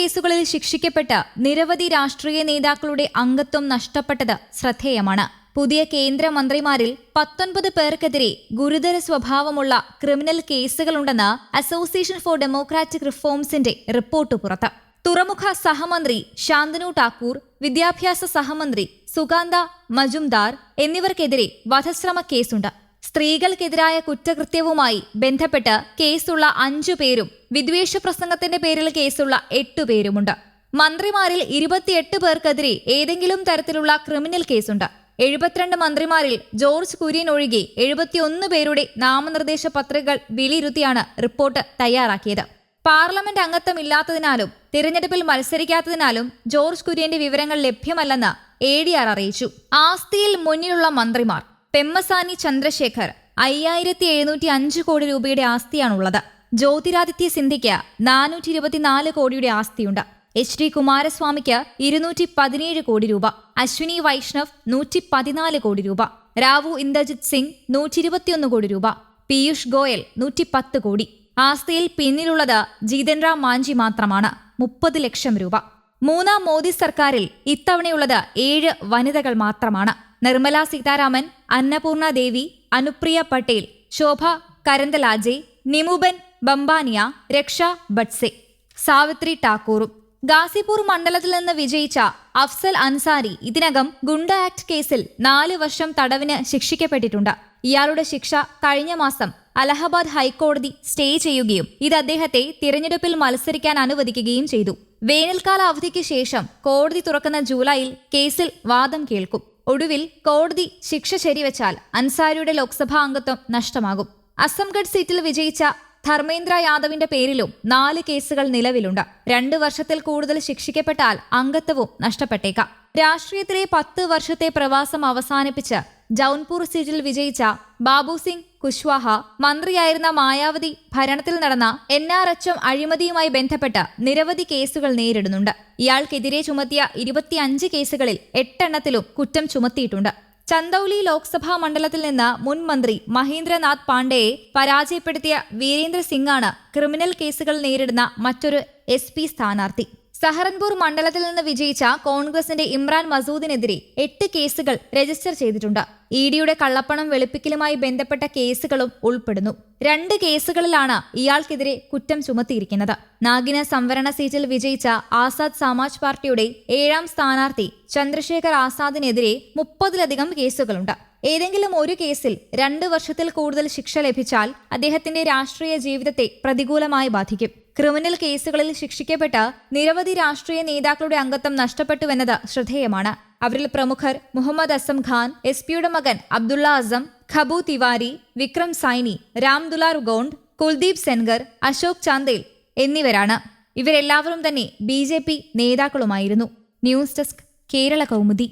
കേസുകളിൽ ശിക്ഷിക്കപ്പെട്ട നിരവധി രാഷ്ട്രീയ നേതാക്കളുടെ അംഗത്വം നഷ്ടപ്പെട്ടത് ശ്രദ്ധേയമാണ്. പുതിയ കേന്ദ്രമന്ത്രിമാരിൽ പത്തൊൻപത് പേർക്കെതിരെ ഗുരുതര സ്വഭാവമുള്ള ക്രിമിനൽ കേസുകളുണ്ടെന്ന് അസോസിയേഷൻ ഫോർ ഡെമോക്രാറ്റിക് റിഫോംസിന്റെ റിപ്പോർട്ട് പുറത്ത്. തുറമുഖ സഹമന്ത്രി ശാന്തനു ടാക്കൂർ വിദ്യാഭ്യാസ സഹമന്ത്രി സുഗാന്ത മജുംദാർ എന്നിവർക്കെതിരെ വധശ്രമ കേസുണ്ട് സ്ത്രീകൾക്കെതിരായ കുറ്റകൃത്യവുമായി ബന്ധപ്പെട്ട് കേസുള്ള അഞ്ചു പേരും വിദ്വേഷ പ്രസംഗത്തിന്റെ പേരിൽ കേസുള്ള എട്ടു പേരുമുണ്ട്. മന്ത്രിമാരിൽ ഇരുപത്തിയെട്ട് പേർക്കെതിരെ ഏതെങ്കിലും തരത്തിലുള്ള ക്രിമിനൽ കേസുണ്ട്. എഴുപത്തിരണ്ട് മന്ത്രിമാരിൽ ജോർജ് കുര്യൻ ഒഴികെ എഴുപത്തിയൊന്ന് പേരുടെ നാമനിർദ്ദേശ പത്രികകൾ വിലയിരുത്തിയാണ് റിപ്പോർട്ട് തയ്യാറാക്കിയത്. പാർലമെന്റ് അംഗത്വമില്ലാത്തതിനാലും തിരഞ്ഞെടുപ്പിൽ മത്സരിക്കാത്തതിനാലും ജോർജ് കുര്യന്റെ വിവരങ്ങൾ ലഭ്യമല്ലെന്ന് എ ഡി ആർ അറിയിച്ചു. ആസ്തിയിൽ മുന്നിലുള്ള മന്ത്രിമാർ പെമ്മസാനി ചന്ദ്രശേഖർ അയ്യായിരത്തി എഴുന്നൂറ്റി അഞ്ച് കോടി രൂപയുടെ ആസ്തിയാണുള്ളത്. ജ്യോതിരാദിത്യ സിന്ധ്യയ്ക്ക് നാനൂറ്റി ഇരുപത്തിനാല് കോടിയുടെ ആസ്തിയുണ്ട്. എച്ച് ഡി കുമാരസ്വാമിക്ക് ഇരുന്നൂറ്റി പതിനേഴ് കോടി രൂപ. അശ്വിനി വൈഷ്ണവ് നൂറ്റി പതിനാല് കോടി രൂപ. രാവു ഇന്ദർജിത് സിംഗ് നൂറ്റി ഇരുപത്തിയൊന്ന് കോടി രൂപ. പീയൂഷ് ഗോയൽ നൂറ്റി പത്ത് കോടി. ആസ്തിയിൽ പിന്നിലുള്ളത് ജിതേന്ദ്ര മാഞ്ചി മാത്രമാണ് മുപ്പത് ലക്ഷം രൂപ. മൂന്നാം മോദി സർക്കാരിൽ ഇത്തവണയുള്ളത് ഏഴ് വനിതകൾ മാത്രമാണ്. നിർമ്മല സീതാരാമൻ അന്നപൂർണ ദേവി അനുപ്രിയ പട്ടേൽ ശോഭ കരന്തലാജെ നിമുബൻ ബംബാനിയ രക്ഷ ബട്സെ സാവിത്രി ടാക്കൂറും. ഗാസിപൂർ മണ്ഡലത്തിൽ നിന്ന് വിജയിച്ച അഫ്സൽ അൻസാരി ഇതിനകം ഗുണ്ട ആക്ട് കേസിൽ നാല് വർഷം തടവിന് ശിക്ഷിക്കപ്പെട്ടിട്ടുണ്ട്. ഇയാളുടെ ശിക്ഷ കഴിഞ്ഞ മാസം അലഹബാദ് ഹൈക്കോടതി സ്റ്റേ ചെയ്യുകയും ഇത് അദ്ദേഹത്തെ തിരഞ്ഞെടുപ്പിൽ മത്സരിക്കാൻ അനുവദിക്കുകയും ചെയ്തു. വേനൽക്കാല അവധിക്ക് ശേഷം കോടതി തുറക്കുന്ന ജൂലൈയിൽ കേസിൽ വാദം കേൾക്കും. ഒടുവിൽ കോടതി ശിക്ഷ ശരിവെച്ചാൽ അൻസാരിയുടെ ലോക്സഭാ അംഗത്വം നഷ്ടമാകും. അസംഗഡ് സീറ്റിൽ വിജയിച്ച ധർമ്മേന്ദ്ര യാദവിന്റെ പേരിലും നാല് കേസുകൾ നിലവിലുണ്ട്. രണ്ടു വർഷത്തിൽ കൂടുതൽ ശിക്ഷിക്കപ്പെട്ടാൽ അംഗത്വവും നഷ്ടപ്പെട്ടേക്കാം. രാഷ്ട്രീയത്തിലെ പത്ത് വർഷത്തെ പ്രവാസം അവസാനിപ്പിച്ച് ജൗൻപൂർ സീറ്റിൽ വിജയിച്ച ബാബു സിംഗ് കുശ്വാഹ മന്ത്രിയായിരുന്ന മായാവതി ഭരണത്തിൽ നടന്ന എൻ ആർ എച്ച് എം അഴിമതിയുമായി ബന്ധപ്പെട്ട് നിരവധി കേസുകൾ നേരിടുന്നുണ്ട്. ഇയാൾക്കെതിരെ ചുമത്തിയ ഇരുപത്തിയഞ്ച് കേസുകളിൽ എട്ടെണ്ണത്തിലും കുറ്റം ചുമത്തിയിട്ടുണ്ട്. ചന്ദൌലി ലോക്സഭാ മണ്ഡലത്തിൽ നിന്ന് മുൻ മന്ത്രി മഹേന്ദ്രനാഥ് പാണ്ഡെയെ പരാജയപ്പെടുത്തിയ വീരേന്ദ്ര സിംഗാണ് ക്രിമിനൽ കേസുകൾ നേരിടുന്ന മറ്റൊരു എസ് പി സ്ഥാനാർത്ഥി. സഹറൻപൂർ മണ്ഡലത്തിൽ നിന്ന് വിജയിച്ച കോൺഗ്രസിന്റെ ഇമ്രാൻ മസൂദിനെതിരെ എട്ട് കേസുകൾ രജിസ്റ്റർ ചെയ്തിട്ടുണ്ട്. ഇ ഡിയുടെ കള്ളപ്പണം വെളുപ്പിക്കലുമായി ബന്ധപ്പെട്ട കേസുകളും ഉൾപ്പെടുന്നു. രണ്ട് കേസുകളിലാണ് ഇയാൾക്കെതിരെ കുറ്റം ചുമത്തിയിരിക്കുന്നത്. നാഗിന സംവരണ സീറ്റിൽ വിജയിച്ച ആസാദ് സമാജ് പാർട്ടിയുടെ ഏഴാം സ്ഥാനാർത്ഥി ചന്ദ്രശേഖർ ആസാദിനെതിരെ മുപ്പതിലധികം കേസുകളുണ്ട്. ഏതെങ്കിലും ഒരു കേസിൽ രണ്ട് വർഷത്തിൽ കൂടുതൽ ശിക്ഷ ലഭിച്ചാൽ അദ്ദേഹത്തിന്റെ രാഷ്ട്രീയ ജീവിതത്തെ പ്രതികൂലമായി ബാധിക്കും. ക്രിമിനൽ കേസുകളിൽ ശിക്ഷിക്കപ്പെട്ട നിരവധി രാഷ്ട്രീയ നേതാക്കളുടെ അംഗത്വം നഷ്ടപ്പെട്ടുവെന്നത് ശ്രദ്ധേയമാണ്. അവരിൽ പ്രമുഖർ മുഹമ്മദ് അസം ഖാൻ എസ് പിയുടെ മകൻ അബ്ദുള്ള അസം ഖബു തിവാരി വിക്രം സൈനി രാംദുലാർ ഗോണ്ട് കുൽദീപ് സെൻഗർ അശോക് ചാന്ദേൽ എന്നിവരാണ്. ഇവരെല്ലാവരും തന്നെ B J P നേതാക്കളുമായിരുന്നു. News desk Kerala Kaumudi.